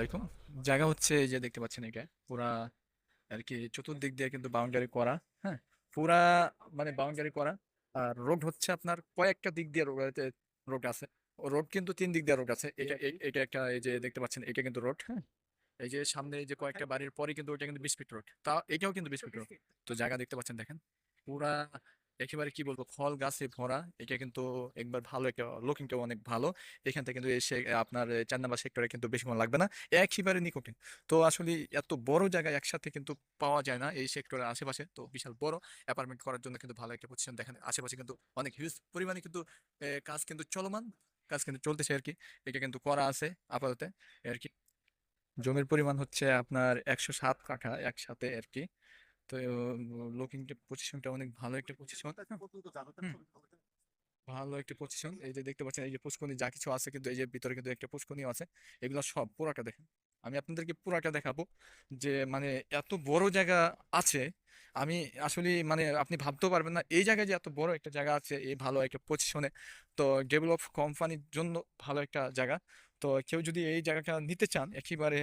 আলাইকুম। জায়গা হচ্ছে যে দেখতে পাচ্ছেন এটা পুরা আর কি চতুর্দিক দিয়ে কিন্তু বাউন্ডারি করা হ্যাঁ? পুরা মানে বাউন্ডারি করা, আর রোড হচ্ছে আপনার কয়েকটা দিক দিয়ে রোড আছে। রোড কিন্তু তিন দিক দিয়ে রোড আছে। এটা এটা একটা এই যে দেখতে পাচ্ছেন, এটা কিন্তু রোড হ্যাঁ? এই যে সামনে যে কয়েকটা বাড়ির পরে কিন্তু ওইটা কিন্তু বিশ ফিট রোড তা এটাও কিন্তু বিশ ফিট রোড তো জায়গা দেখতে পাচ্ছেন, দেখেন? পুরা একেবারে কি বলব ফল গাছে ভরা। এটা কিন্তু একবার ভালো একটা লুকিংটাও অনেক ভালো। এখান থেকে কিন্তু এসে আপনার নাম্বার সেক্টরে কিন্তু বেশিক্ষণ লাগবে না। একেবারে নিকটে তো আসলে এত বড় জায়গা একসাথে কিন্তু পাওয়া যায় না এই সেক্টরের আশেপাশে। তো বিশাল বড়। অ্যাপার্টমেন্ট করার জন্য কিন্তু ভালো একটা পজিশন দেখেন। আশেপাশে কিন্তু অনেক হিউজ পরিমাণে কিন্তু কাজ কিন্তু চলমান, কাজ কিন্তু চলতেছে আর কি এটা কিন্তু করা আছে আপাতত আর কি জমির পরিমাণ হচ্ছে আপনার একশো সাত কাঠা একসাথে আর কি তো লুকিং পজিশনটা অনেক ভালো একটা পজিশন ভালো একটা পজিশন এই যে দেখতে পাচ্ছেন, এই যে পুষ্কনি যা কিছু আছে কিন্তু এই যে ভিতরে কিন্তু একটা পুষ্কনিও আছে, এগুলো সব পুরাটা দেখেন। আমি আপনাদেরকে পুরাটা দেখাবো যে মানে এত বড় জায়গা আছে, আমি আসলে মানে আপনি ভাবতেও পারবেন না, এই জায়গায় যে এত বড় একটা জায়গা আছে, এই ভালো একটা পজিশনে তো ডেভেলপ কোম্পানির জন্য ভালো একটা জায়গা। তো কেউ যদি এই জায়গাটা নিতে চান, একেবারে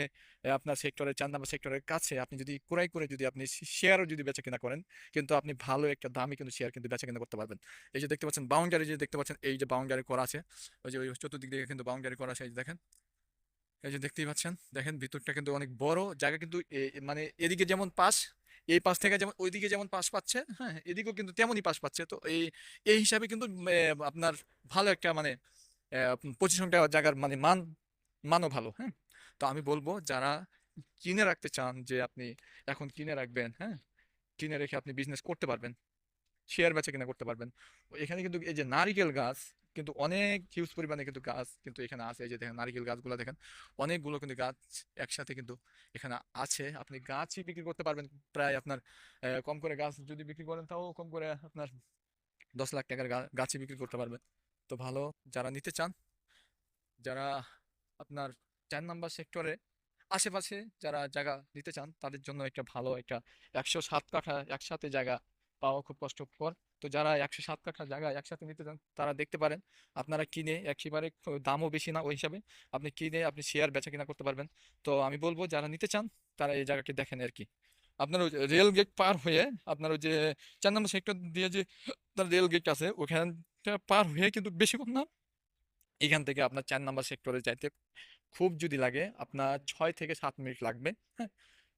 আপনার সেক্টরের চার নাম্বার সেক্টরের কাছে আপনি যদি ক্রয় করে যদি আপনি শেয়ারও যদি বেচা কিনা করেন, কিন্তু আপনি ভালো একটা দামে কিন্তু শেয়ার কিন্তু বেচা কিনা করতে পারবেন। এই যে দেখতে পাচ্ছেন বাউন্ডারি যে দেখতে পাচ্ছেন, এই যে বাউন্ডারি করা আছে, ওই যে ওই চতুর্দিক দিকে কিন্তু বাউন্ডারি করা আছে, এই যে দেখেন। এই যে দেখতেই পাচ্ছেন, দেখেন ভিতরটা কিন্তু অনেক বড়, জায়গা কিন্তু মানে এদিকে যেমন পাশ, এই পাশ থেকে যেমন, ওইদিকে যেমন পাশ পাচ্ছে হ্যাঁ এদিকেও কিন্তু তেমনই পাশ পাচ্ছে। তো এই এই হিসাবে কিন্তু আপনার ভালো একটা মানে পজিশনটা জায়গার মানে মান, মানও ভালো হ্যাঁ? তো আমি বলব যারা কিনে রাখতে চান যে আপনি এখন কিনে রাখবেন হ্যাঁ? কিনে রেখে আপনি বিজনেস করতে পারবেন শেয়ার বেচা কিনা করতে পারবেন। এখানে কিন্তু এই যে নারিকেল গাছ, কিন্তু অনেক হিউজ পরিমাণে কিন্তু গাছ কিন্তু এখানে আছে। এই যে দেখেন নারিকেল গাছগুলো দেখেন, অনেকগুলো কিন্তু গাছ একসাথে কিন্তু এখানে আছে। আপনি গাছই বিক্রি করতে পারবেন। প্রায় আপনার কম করে গাছ যদি বিক্রি করেন, তাও কম করে আপনার দশ লাখ টাকার গাছই বিক্রি করতে পারবেন। তো ভালো যারা নিতে চান, যারা আপনার চার নাম্বার সেক্টরে আশেপাশে যারা জায়গা নিতে চান, তাদের জন্য একটা ভালো একটা একশো সাত কাঠা একসাথে জায়গা পাওয়া খুব কষ্টকর। তো যারা একশো সাত কাঠা জায়গা একসাথে নিতে চান, তারা দেখতে পারেন, আপনারা কিনে একেবারে দামও বেশি না ওই হিসাবে, আপনি কিনে আপনি শেয়ার বেচা কিনা করতে পারবেন। তো আমি বলব, যারা নিতে চান, তারা এই জায়গাটি দেখেন আর কি। আপনার রেল গেট পার হয়ে, আপনার ওই যে চার নম্বর সেক্টর দিয়ে যে রেল গেট আছে ওখানটা পার হয়ে কিন্তু বেশিক্ষণ না। এখান থেকে আপনার চার নাম্বার সেক্টরে যাইতে খুব যদি লাগে আপনার ছয় থেকে সাত মিনিট লাগবে হ্যাঁ?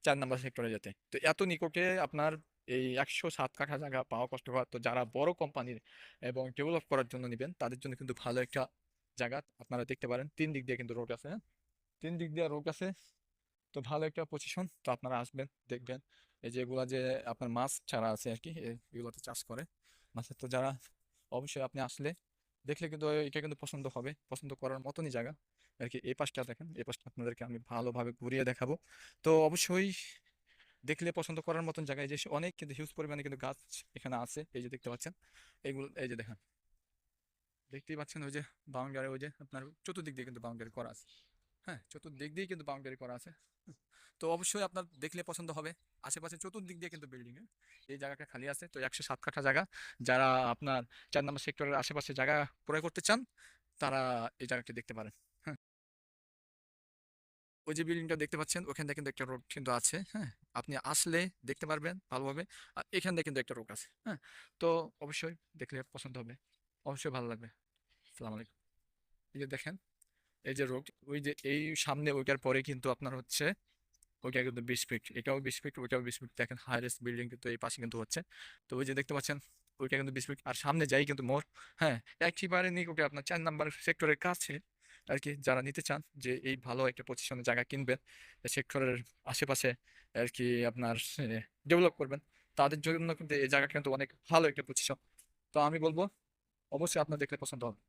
চার নাম্বার সেক্টরে যেতে। তো এত নিকটে আপনার এই একশো সাত কাঠা জায়গা পাওয়া কষ্টকর। তো যারা বড় কোম্পানির এবং ডেভেলপ করার জন্য নেবেন, তাদের জন্য কিন্তু ভালো একটা জায়গা। আপনারা দেখতে পারেন, তিন দিক দিয়ে কিন্তু রোড আছে হ্যাঁ? তিন দিক দিয়ে রোড আছে, তো ভালো একটা পজিশন তো আপনারা আসবেন, দেখবেন। এই যে এগুলা যে আপনার মাছ ছাড়া আছে আর কি এগুলোতে চাষ করে। মাছের তো যারা অবশ্যই আপনি আসলে দেখলে কিন্তু এটা কিন্তু পছন্দ হবে। পছন্দ করার মতনই জায়গা। আর কি এই পাশটা দেখেন, এই পাশটা আপনাদেরকে আমি ভালোভাবে ঘুরিয়ে দেখাবো। তো অবশ্যই দেখলে পছন্দ করার মতন জায়গায় যে অনেক কিন্তু হিউজ পরিমাণে কিন্তু গাছ এখানে আছে, এই যে দেখতে পাচ্ছেন। এইগুলো এই যে দেখেন। দেখতেই পাচ্ছেন ওই যে বাউন্ডারি, ওই যে আপনার চতুর্দিক দিয়ে কিন্তু বাউন্ডারি করা আছে। হ্যাঁ চতুর্দিক দিয়ে কিন্তু বাউন্ডারি করা আছে। তো অবশ্যই আপনার দেখলে পছন্দ হবে। আশেপাশে চতুর্দিক দিয়ে কিন্তু বিল্ডিং এই জায়গাটা খালি আছে। তো একশো সাত কাঠা জায়গা। যারা আপনার চার নম্বর সেক্টরের আশেপাশে জায়গা ক্রয় করতে চান, তারা এই জায়গাটি দেখতে পারেন। হ্যাঁ। ওই যে বিল্ডিংটা দেখতে পাচ্ছেন ওখান কিন্তু একটা রোড কিন্তু আছে। হ্যাঁ আপনি আসলে দেখতে পারবেন ভালোভাবে। আর এখান থেকে কিন্তু একটা রোড আছে। হ্যাঁ তো অবশ্যই দেখলে পছন্দ হবে। অবশ্যই ভালো লাগবে। আসসালামু আলাইকুম। এই যে দেখেন এই যে রোড ওই যে এই সামনে ওইটার পরে কিন্তু আপনার হচ্ছে ওইটা কিন্তু বিশ ফিট এটাও বিশ ফিট ওইটাও বিশ ফিট দেখেন হাইরেস্ট বিল্ডিং কিন্তু এই পাশে কিন্তু হচ্ছে। তো ওই যে দেখতে পাচ্ছেন, ওইটা কিন্তু বিশ ফিট আর সামনে যাই কিন্তু মোর হ্যাঁ একেবারে নিকটে আপনার চার নাম্বার সেক্টরের কাছে আর কি যারা নিতে চান যে এই ভালো একটা পজিশনে জায়গা কিনবেন সেক্টরের আশেপাশে আর কি আপনার ডেভেলপ করবেন, তাদের জন্য কিন্তু এই জায়গা কিন্তু অনেক ভালো একটা পজিশন তো আমি বলব, অবশ্যই আপনার দেখলে পছন্দ হবে।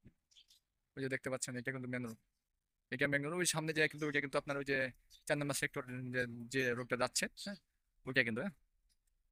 ওই যে দেখতে পাচ্ছেন, এটা কিন্তু মেন রোড এটা মেন ওই সামনে যায় কিন্তু ওইটা কিন্তু আপনার ওই যে চার নম্বর সেক্টর যে রোগটা যাচ্ছে হ্যাঁ। ওইটা কিন্তু হ্যাঁ?